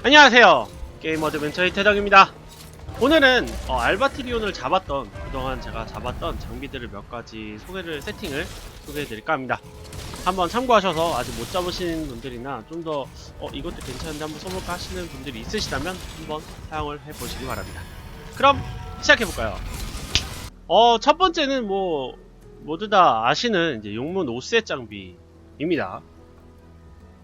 안녕하세요. 게임 어드벤처의 태덕입니다. 오늘은 어, 알바트리온을 잡았던 그동안 제가 잡았던 장비들을 몇 가지 소개를 세팅을 소개해드릴까 합니다. 한번 참고하셔서 아직 못 잡으신 분들이나 좀더 어, 이것도 괜찮은데 한번 써볼까 하시는 분들이 있으시다면 한번 사용을 해보시기 바랍니다. 그럼 시작해볼까요? 어, 첫 번째는 뭐 모두 다 아시는 이제 용문 5세 장비입니다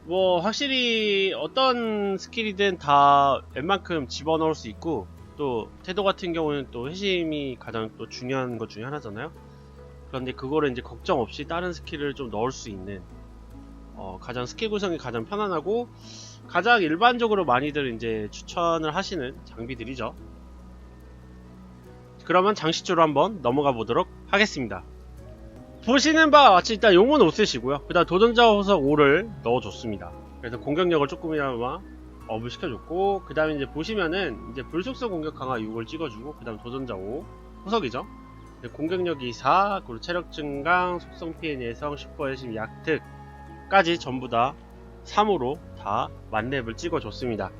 뭐 확실히 어떤 스킬이든 다 웬만큼 집어넣을 수 있고 또 태도 같은 경우는 또 회심이 가장 또 중요한 것 중에 하나잖아요. 그런데 그거를 이제 걱정 없이 다른 스킬을 좀 넣을 수 있는 어, 가장 스킬 구성이 가장 편안하고 가장 일반적으로 많이들 이제 추천을 하시는 장비들이죠. 그러면 장식주로 한번 넘어가 보도록 하겠습니다. 보시는 바와 같이 일단 용문 5 쓰시고요. 그 다음 도전자 호석 5를 넣어줬습니다. 그래서 공격력을 조금이나마 업을 시켜줬고, 그 다음에 이제 보시면은 이제 불속성 공격 강화 6을 찍어주고, 그 다음 도전자 5, 호석이죠. 이제 공격력 2, 4, 그리고 체력 증강, 속성 피해 예성, 슈퍼 열심 약특까지 전부 다 3으로 다 만렙을 찍어줬습니다.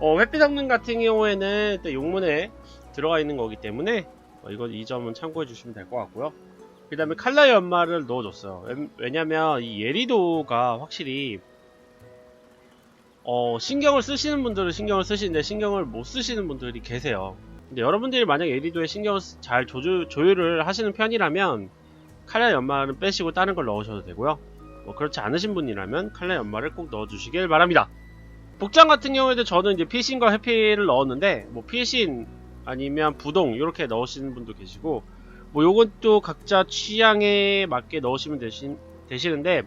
어, 회피 성능 같은 경우에는 용문에 들어가 있는 거기 때문에 어, 이거 이 점은 참고해 주시면 될 것 같고요. 그 다음에 칼라 연마를 넣어줬어요. 왜- 왜냐면 이 예리도가 확실히 어, 신경을 쓰시는 분들은 신경을 쓰시는데 신경을 못 쓰시는 분들이 계세요. 근데 여러분들이 만약 예리도에 신경을 쓰- 잘 조절, 조율을 하시는 편이라면 칼라 연마를 빼시고 다른 걸 넣으셔도 되고요. 뭐 그렇지 않으신 분이라면 칼라 연마를 꼭 넣어주시길 바랍니다. 복장 같은 경우에도 저는 이제 피신과 해피를 넣었는데 뭐 피신 아니면 부동 이렇게 넣으시는 분도 계시고 뭐 요건 또 각자 취향에 맞게 넣으시면 되시, 되시는데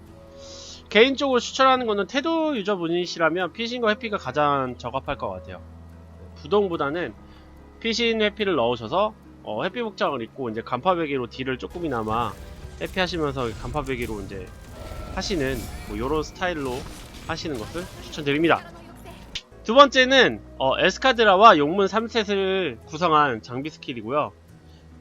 개인적으로 추천하는 거는 태도 유저분이시라면 피신과 해피가 가장 적합할 것 같아요. 부동보다는 피신 해피를 넣으셔서 어, 해피 복장을 입고 이제 간파배기로 딜을 조금이나마 해피하시면서 간파배기로 이제 하시는 뭐 요런 스타일로 하시는 것을 추천드립니다. 두 번째는 어, 에스카드라와 용문 3셋을 구성한 장비 스킬이고요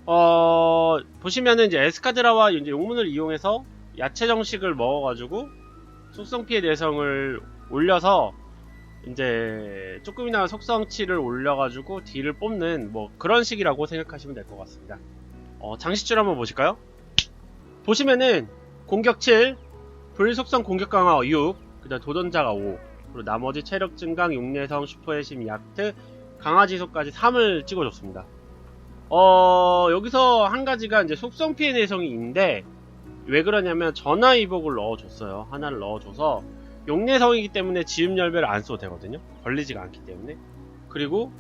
어, 보시면은 이제 에스카드라와 이제 용문을 이용해서 야채 정식을 먹어가지고 속성 피해 내성을 올려서 이제 조금이나 속성치를 올려가지고 딜을 뽑는 뭐 그런 식이라고 생각하시면 될 것 같습니다. 어, 장식줄 한번 보실까요? 보시면은 공격 7, 불속성 공격 강화 6, 그다음 도전자가 5, 그리고 나머지 체력 증강, 용내성, 슈퍼해심, 약트, 강화지속까지 3을 찍어줬습니다. 어, 여기서 한 가지가 이제 속성 피해 내성이 있는데, 왜 그러냐면 전화 이복을 넣어줬어요. 하나를 넣어줘서, 용내성이기 때문에 지음 열배를 안 써도 되거든요. 걸리지가 않기 때문에. 그리고,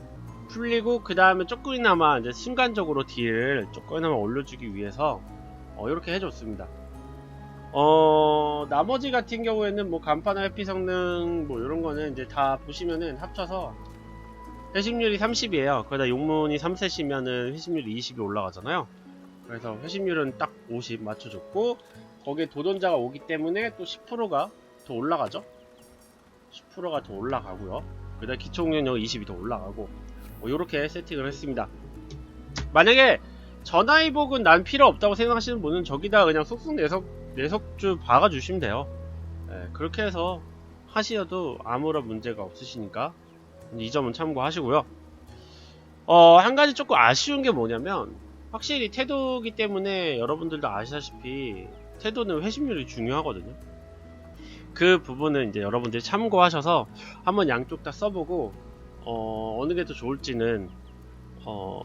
풀리고, 그 다음에 조금이나마 이제 순간적으로 딜을 조금이나마 올려주기 위해서, 어, 이렇게 해줬습니다. 어, 나머지 같은 경우에는 뭐 간파나 회피 성능, 뭐 이런 거는 이제 다 보시면은 합쳐서 회심률이 30이에요. 거기다 용문이 3셋이면은 회심률이 20이 올라가잖아요. 그래서 회심률은 딱 50 맞춰줬고, 거기에 도전자가 오기 때문에 또 10%가 더 올라가죠? 10%가 더 올라가고요. 그다음 기초 공격력 20이 더 올라가고, 뭐 요렇게 세팅을 했습니다. 만약에 전화위복은 난 필요 없다고 생각하시는 분은 저기다 그냥 속속 내석, 내석주 박아주시면 돼요. 예, 그렇게 해서 하시어도 아무런 문제가 없으시니까 이 점은 참고하시고요. 어, 한 가지 조금 아쉬운 게 뭐냐면, 확실히 태도기 때문에 여러분들도 아시다시피, 태도는 회심률이 중요하거든요. 그 부분은 이제 여러분들이 참고하셔서 한번 양쪽 다 써보고, 어, 어느 게 더 좋을지는, 어,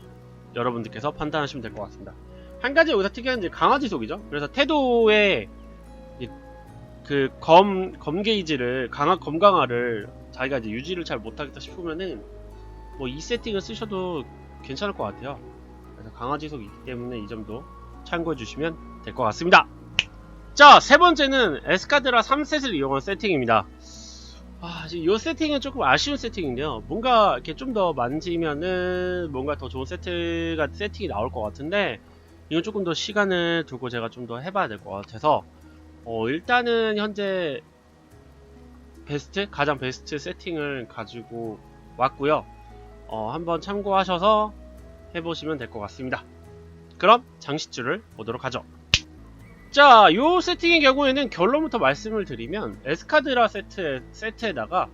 여러분들께서 판단하시면 될 것 같습니다. 한 가지 여기서 특이한 게 강화지속이죠. 그래서 태도의 이- 그 검, 검 게이지를, 강화, 검 강화를 자기가 이제 유지를 잘 못하겠다 싶으면은 뭐 이 세팅을 쓰셔도 괜찮을 것 같아요. 그래서 강화지속이 있기 때문에 이 점도 참고해 주시면 될 것 같습니다. 자, 세 번째는 에스카드라 3셋을 이용한 세팅입니다. 아, 이 세팅은 조금 아쉬운 세팅인데요. 뭔가 이렇게 좀 더 만지면은 뭔가 더 좋은 세트가 세팅이 나올 것 같은데 이건 조금 더 시간을 두고 제가 좀 더 해봐야 될 것 같아서 어, 일단은 현재 베스트 가장 베스트 세팅을 가지고 왔고요. 어, 한번 참고하셔서 해보시면 될 것 같습니다. 그럼 장식줄을 보도록 하죠. 자, 요 세팅의 경우에는 결론부터 말씀을 드리면 에스카드라 세트 세트에다가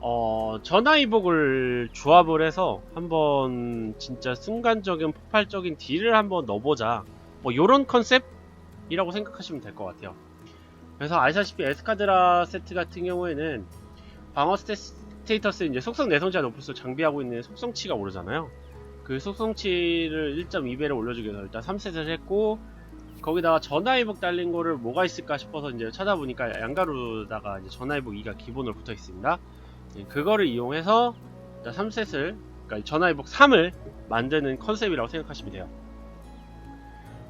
어, 전화이복을 조합을 해서 한번 진짜 순간적인 폭발적인 딜을 한번 넣어보자. 뭐 요런 컨셉이라고 생각하시면 될 것 같아요. 그래서 아시다시피 에스카드라 세트 같은 경우에는 방어 스테, 스테이터스 이제 속성 내성자 높을수록 장비하고 있는 속성치가 오르잖아요. 그 속성치를 1.2배를 올려주기 위해서 일단 3셋을 했고 거기다가 전화이복 달린 거를 뭐가 있을까 싶어서 이제 찾아보니까 양가루다가 이제 전화이복 2가 기본으로 붙어 있습니다. 예, 그거를 이용해서 3셋을 그러니까 전화위복 3을 만드는 컨셉이라고 생각하시면 돼요.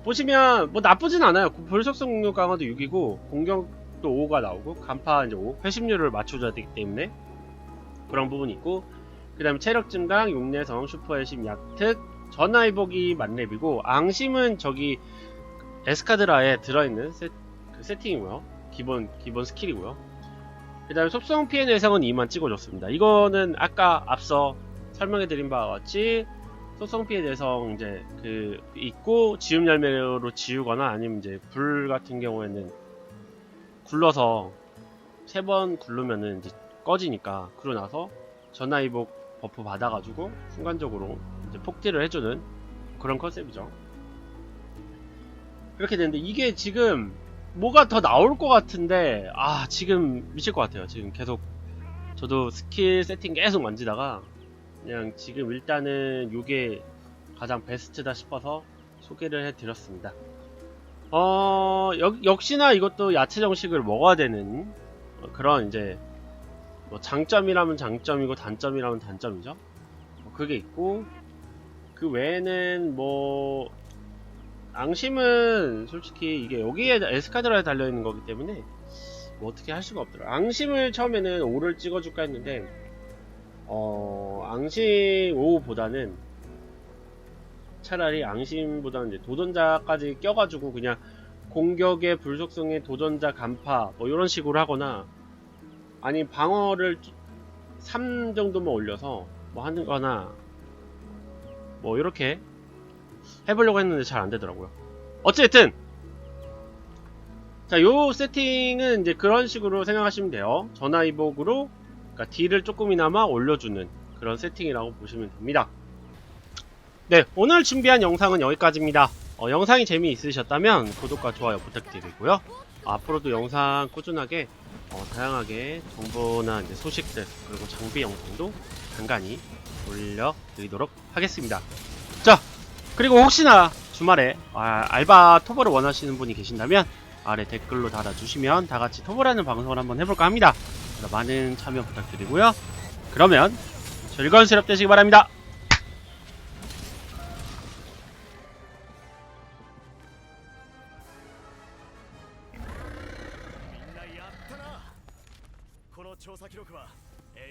보시면 뭐 나쁘진 않아요. 불속성 공격 강화도 6이고 공격도 5가 나오고 간파 이제 5 회심률을 맞춰줘야 되기 때문에 그런 부분이 있고 그 다음에 체력 증강, 용내성, 슈퍼해심, 약특, 전화위복이 만렙이고 앙심은 저기 에스카드라에 들어있는 세, 그 세팅이고요. 기본 기본 스킬이고요. 그 다음에 속성 피해 내성은 2만 찍어줬습니다. 이거는 아까 앞서 설명해드린 바와 같이 피해 내성 이제 그 있고 지움 열매로 지우거나 아니면 이제 불 같은 경우에는 굴러서 세 번 굴르면은 이제 꺼지니까 그러고 나서 전화이복 버프 받아가지고 순간적으로 이제 폭딜을 해주는 그런 컨셉이죠. 그렇게 되는데 이게 지금 뭐가 더 나올 것 같은데 아 지금 미칠 것 같아요 지금 계속 저도 스킬 세팅 계속 만지다가 그냥 지금 일단은 요게 가장 베스트다 싶어서 소개를 해드렸습니다. 어 역, 역시나 이것도 야채 정식을 먹어야 되는 그런 이제 뭐 장점이라면 장점이고 단점이라면 단점이죠? 뭐 그게 있고 그 외에는 뭐 앙심은 솔직히 이게 여기에 에스카드라에 달려 있는 거기 때문에 뭐 어떻게 할 수가 없더라. 앙심을 처음에는 5를 찍어줄까 했는데 어 앙심 5보다는 차라리 앙심보다는 이제 도전자까지 껴가지고 그냥 공격의 불속성의 도전자 간파 뭐 이런 식으로 하거나 아니 방어를 3 정도만 올려서 뭐 하는 거나 뭐 이렇게 해보려고 했는데 잘 안되더라고요. 어쨌든 자 요 세팅은 이제 그런 식으로 생각하시면 돼요. 전화이복으로 그러니까 딜을 조금이나마 올려주는 그런 세팅이라고 보시면 됩니다. 네 오늘 준비한 영상은 여기까지입니다. 어, 영상이 재미있으셨다면 구독과 좋아요 부탁드리고요. 어, 앞으로도 영상 꾸준하게 어, 다양하게 정보나 이제 소식들 그리고 장비 영상도 간간히 올려드리도록 하겠습니다. 자 그리고 혹시나 주말에 아, 알바 토벌을 원하시는 분이 계신다면 아래 댓글로 달아주시면 다같이 토벌하는 방송을 한번 해볼까 합니다. 많은 참여 부탁드리고요. 그러면 즐거운 수렵 되시기 바랍니다.